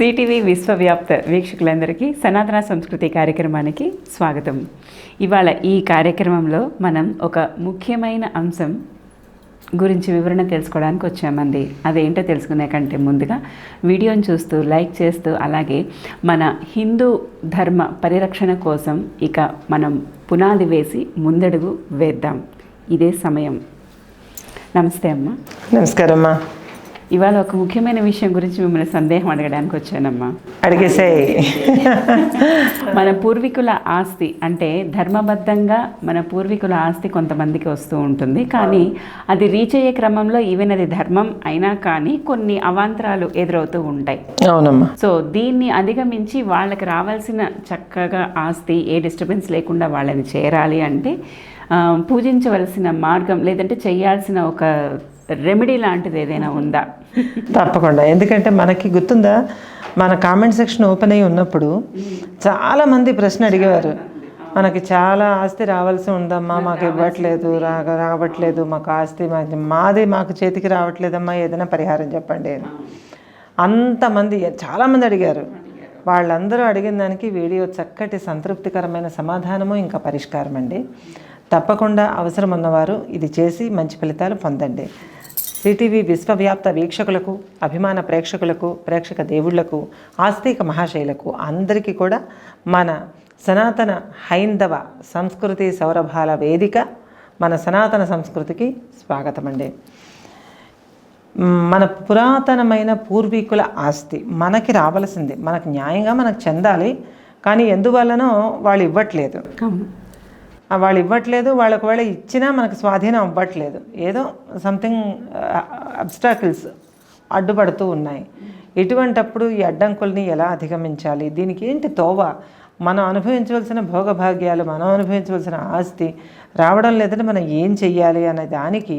CTV విశ్వవ్యాప్త వీక్షకులందరికీ సనాతన సంస్కృతి కార్యక్రమానికి స్వాగతం. ఇవాళ ఈ కార్యక్రమంలో మనం ఒక ముఖ్యమైన అంశం గురించి వివరణ తెలుసుకోవడానికి వచ్చామండి. అదేంటో తెలుసుకునే కంటే ముందుగా వీడియోని చూస్తూ లైక్ చేస్తూ అలాగే మన హిందూ ధర్మ పరిరక్షణ కోసం ఇక మనం పునాది వేసి ముందడుగు వేద్దాం. ఇదే సమయం. నమస్తే అమ్మా. నమస్కారం అమ్మా ఇవాళ ఒక ముఖ్యమైన విషయం గురించి మిమ్మల్ని సందేహం అడగడానికి వచ్చానమ్మా. అడిగేసాయి మన పూర్వీకుల ఆస్తి అంటే ధర్మబద్ధంగా మన పూర్వీకుల ఆస్తి కొంతమందికి వస్తూ ఉంటుంది. కానీ అది రీచ్ అయ్యే క్రమంలో ఈవెన్ అది ధర్మం అయినా కానీ కొన్ని అవాంతరాలు ఎదురవుతూ ఉంటాయి. అవునమ్మా. సో దీన్ని అధిగమించి వాళ్ళకి రావాల్సిన చక్కగా ఆస్తి ఏ డిస్టర్బెన్స్ లేకుండా వాళ్ళని చేరాలి అంటే పూజించవలసిన మార్గం లేదంటే చేయాల్సిన ఒక రెమెడీ లాంటిది ఏదైనా ఉందా? తప్పకుండా. ఎందుకంటే మనకి గుర్తుందా? మన కామెంట్ సెక్షన్ ఓపెన్ అయి ఉన్నప్పుడు చాలామంది ప్రశ్న అడిగేవారు. మనకి చాలా ఆస్తి రావాల్సి ఉందమ్మా మాకు ఇవ్వట్లేదు రా రావట్లేదు మాకు ఆస్తి మా- మాది మాకు చేతికి రావట్లేదమ్మా ఏదైనా పరిహారం చెప్పండి అని. అంతమంది చాలామంది అడిగారు. వాళ్ళందరూ అడిగిన దానికి వీడియో చక్కటి సంతృప్తికరమైన సమాధానము ఇంకా పరిష్కారం అండి తప్పకుండా అవసరం ఉన్నవారు ఇది చేసి మంచి ఫలితాలు పొందండి. సిటీవీ విశ్వవ్యాప్త వీక్షకులకు అభిమాన ప్రేక్షకులకు ప్రేక్షక దేవుళ్ళకు ఆస్తిక మహాశైలకు అందరికీ కూడా మన సనాతన హైందవ సంస్కృతి సౌరభాల వేదిక మన సనాతన సంస్కృతికి స్వాగతం అండి మన పురాతనమైన పూర్వీకుల ఆస్తి మనకి రావాల్సింది మనకు న్యాయంగా మనకు చెందాలి కానీ ఎందువల్లనో వాళ్ళు ఇవ్వట్లేదు. వాళ్ళు ఇవ్వట్లేదు వాళ్ళు ఒకవేళ ఇచ్చినా మనకు స్వాధీనం అవ్వట్లేదు. ఏదో సంథింగ్ అబ్స్టాకిల్స్ uh, అడ్డుపడుతూ ఉన్నాయి. ఇటువంటప్పుడు ఈ అడ్డంకుల్ని ఎలా అధిగమించాలి? దీనికి ఏంటి తోవ? మనం అనుభవించవలసిన భోగభాగ్యాలు మనం అనుభవించవలసిన ఆస్తి రావడం లేదని మనం ఏం చెయ్యాలి అనే దానికి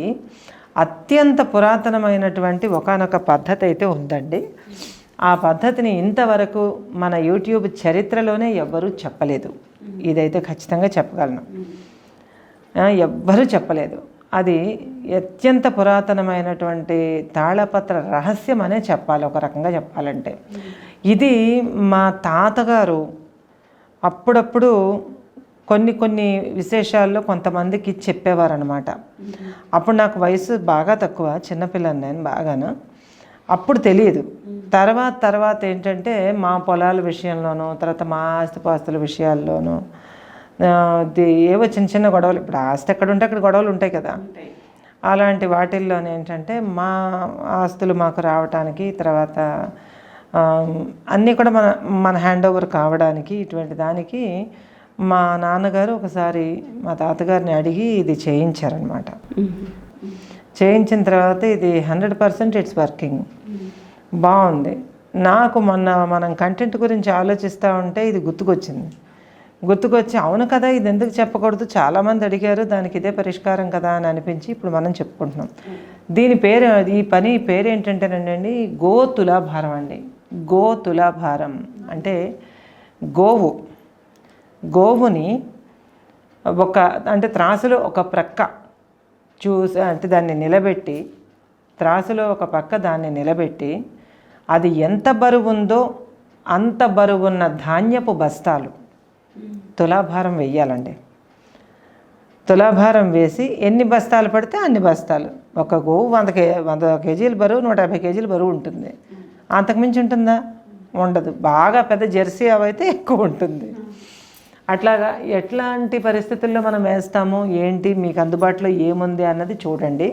అత్యంత పురాతనమైనటువంటి ఒకానొక పద్ధతి అయితే ఉందండి. ఆ పద్ధతిని ఇంతవరకు మన యూట్యూబ్ చరిత్రలోనే ఎవ్వరూ చెప్పలేదు. ఇదైతే ఖచ్చితంగా చెప్పగలను. ఎవ్వరూ చెప్పలేదు. అది అత్యంత పురాతనమైనటువంటి తాళపత్ర రహస్యం అనే చెప్పాలి ఒక రకంగా చెప్పాలంటే. ఇది మా తాతగారు అప్పుడప్పుడు కొన్ని కొన్ని విశేషాల్లో కొంతమందికి చెప్పేవారు అనమాట అప్పుడు నాకు వయసు బాగా తక్కువ చిన్నపిల్లని నేను బాగాను. అప్పుడు తెలియదు. తర్వాత తర్వాత ఏంటంటే మా పొలాల విషయంలోనూ తర్వాత మా ఆస్తిపాస్తుల విషయాల్లోనూ ఏవో చిన్న చిన్న గొడవలు. ఇప్పుడు ఆస్తి ఎక్కడ ఉంటే అక్కడ గొడవలు ఉంటాయి కదా. అలాంటి వాటిల్లో ఏంటంటే మా ఆస్తులు మాకు రావటానికి తర్వాత అన్నీ కూడా మన మన హ్యాండ్ ఓవర్ కావడానికి ఇటువంటి దానికి మా నాన్నగారు ఒకసారి మా తాతగారిని అడిగి ఇది చేయించారనమాట చేయించిన తర్వాత ఇది హండ్రెడ్ పర్సెంట్ ఇట్స్ వర్కింగ్. బాగుంది. నాకు మొన్న మనం కంటెంట్ గురించి ఆలోచిస్తూ ఉంటే ఇది గుర్తుకొచ్చింది. గుర్తుకొచ్చి అవును కదా ఇది ఎందుకు చెప్పకూడదు? చాలామంది అడిగారు దానికి ఇదే పరిష్కారం కదా? అని అనిపించి ఇప్పుడు మనం చెప్పుకుంటున్నాం. దీని పేరు ఈ పని పేరు ఏంటంటేనండి గో తులాభారం అండి. గో తులాభారం అంటే గోవు. గోవుని ఒక అంటే త్రాసులో ఒక ప్రక్క. చూసి అంటే దాన్ని నిలబెట్టి త్రాసులో ఒక పక్క దాన్ని నిలబెట్టి అది ఎంత బరువు ఉందో అంత బరువున్న ధాన్యపు బస్తాలు. తులాభారం వెయ్యాలండి. తులాభారం వేసి ఎన్ని బస్తాలు పడితే అన్ని బస్తాలు. ఒక గోవు వంద కే వంద కేజీల బరువు నూట యాభై కేజీల బరువు ఉంటుంది. అంతకుమించి ఉంటుందా? ఉండదు. బాగా పెద్ద జెర్సీ అవైతే ఎక్కువ ఉంటుంది. అట్లాగా ఎట్లాంటి పరిస్థితుల్లో మనం వేస్తాము ఏంటి మీకు అందుబాటులో ఏముంది అన్నది చూడండి.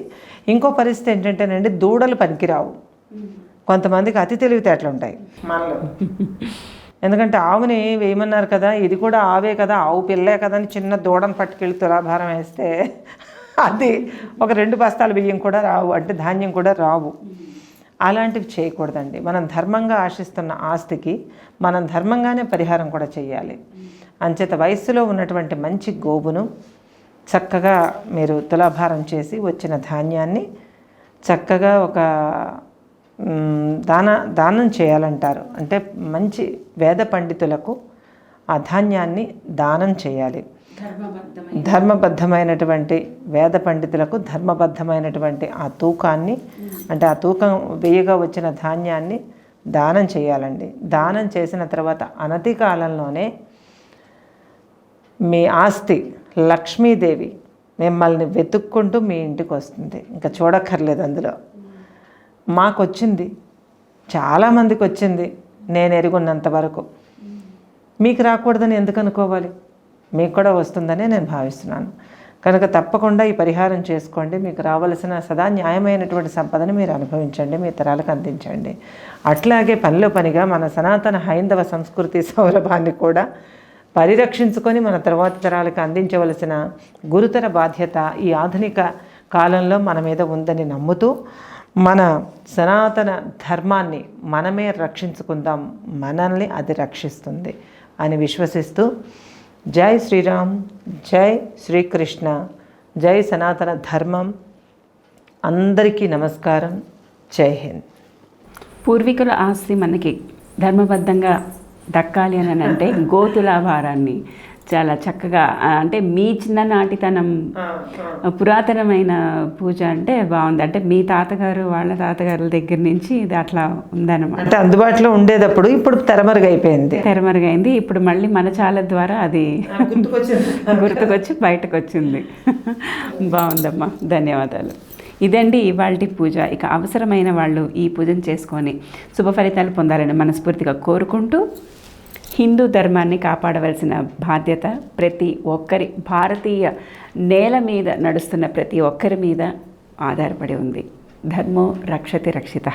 ఇంకో పరిస్థితి ఏంటంటేనండి దూడలు పనికిరావు. కొంతమందికి అతి తెలివితేటలు ఉంటాయి. మనలో. ఎందుకంటే ఆవుని వేయమన్నారు కదా ఇది కూడా ఆవే కదా ఆవు పిల్లే కదా అని చిన్న దూడను పట్టుకెళ్ళి తులాభారం వేస్తే అది ఒక రెండు బస్తాల బియ్యం కూడా రావు అంటే ధాన్యం కూడా రావు. అలాంటివి చేయకూడదండి. మనం ధర్మంగా ఆశిస్తున్న ఆస్తికి మనం ధర్మంగానే పరిహారం కూడా చేయాలి అంచేత వయస్సులో ఉన్నటువంటి మంచి గోవును చక్కగా మీరు తులాభారం చేసి వచ్చిన ధాన్యాన్ని చక్కగా ఒక దాన దానం చేయాలంటారు. అంటే మంచి వేద పండితులకు ఆ ధాన్యాన్ని దానం చేయాలి. ధర్మబద్ధమైనటువంటి వేద పండితులకు ధర్మబద్ధమైనటువంటి ఆ తూకాన్ని అంటే ఆ తూకం వేయగా వచ్చిన ధాన్యాన్ని దానం చేయాలండి. దానం చేసిన తర్వాత అనతి కాలంలోనే మీ ఆస్తి లక్ష్మీదేవి మిమ్మల్ని వెతుక్కుంటూ మీ ఇంటికి వస్తుంది. ఇంకా చూడక్కర్లేదు అందులో. మాకు వచ్చింది చాలామందికి వచ్చింది. నేను ఎరుగున్నంత వరకు. మీకు రాకూడదని ఎందుకు అనుకోవాలి? మీకు కూడా వస్తుందని నేను భావిస్తున్నాను. కనుక తప్పకుండా ఈ పరిహారం చేసుకోండి. మీకు రావలసిన సదా న్యాయమైనటువంటి సంపదని మీరు అనుభవించండి. మీ తరాలకు అందించండి. అట్లాగే పనిలో పనిగా మన సనాతన హైందవ సంస్కృతి సౌరభాన్ని కూడా పరిరక్షించుకొని మన తర్వాత తరాలకు అందించవలసిన గురుతర బాధ్యత ఈ ఆధునిక కాలంలో మన మీద ఉందని నమ్ముతూ మన సనాతన ధర్మాన్ని మనమే రక్షించుకుందాం. మనల్ని అది రక్షిస్తుంది అని విశ్వసిస్తూ జై శ్రీరామ్ జై శ్రీకృష్ణ జై సనాతన ధర్మం. అందరికీ నమస్కారం. జై హింద్. పూర్వీకుల ఆస్తి మనకి ధర్మబద్ధంగా దక్కాలి అని అంటే గోతుల భారాన్ని చాలా చక్కగా అంటే మీ చిన్ననాటితనం పురాతనమైన పూజ అంటే బాగుంది. అంటే మీ తాతగారు వాళ్ళ తాతగారుల దగ్గర నుంచి ఇది అట్లా ఉందన్నమాట. అంటే అందుబాటులో ఉండేటప్పుడు ఇప్పుడు తెరమరుగైపోయింది. తెరమరుగైంది. ఇప్పుడు మళ్ళీ మన చాల ద్వారా అది గుర్తుకొచ్చి బయటకు వచ్చింది బాగుందమ్మా. ధన్యవాదాలు. ఇదండి ఇవాళ పూజ. ఇక అవసరమైన వాళ్ళు ఈ పూజను చేసుకొని శుభ ఫలితాలు పొందాలని మనస్ఫూర్తిగా కోరుకుంటూ హిందూ ధర్మాన్ని కాపాడవలసిన బాధ్యత ప్రతి ఒక్కరి భారతీయ నేల మీద నడుస్తున్న ప్రతి ఒక్కరి మీద ఆధారపడి ఉంది. ధర్మో రక్షతి రక్షిత.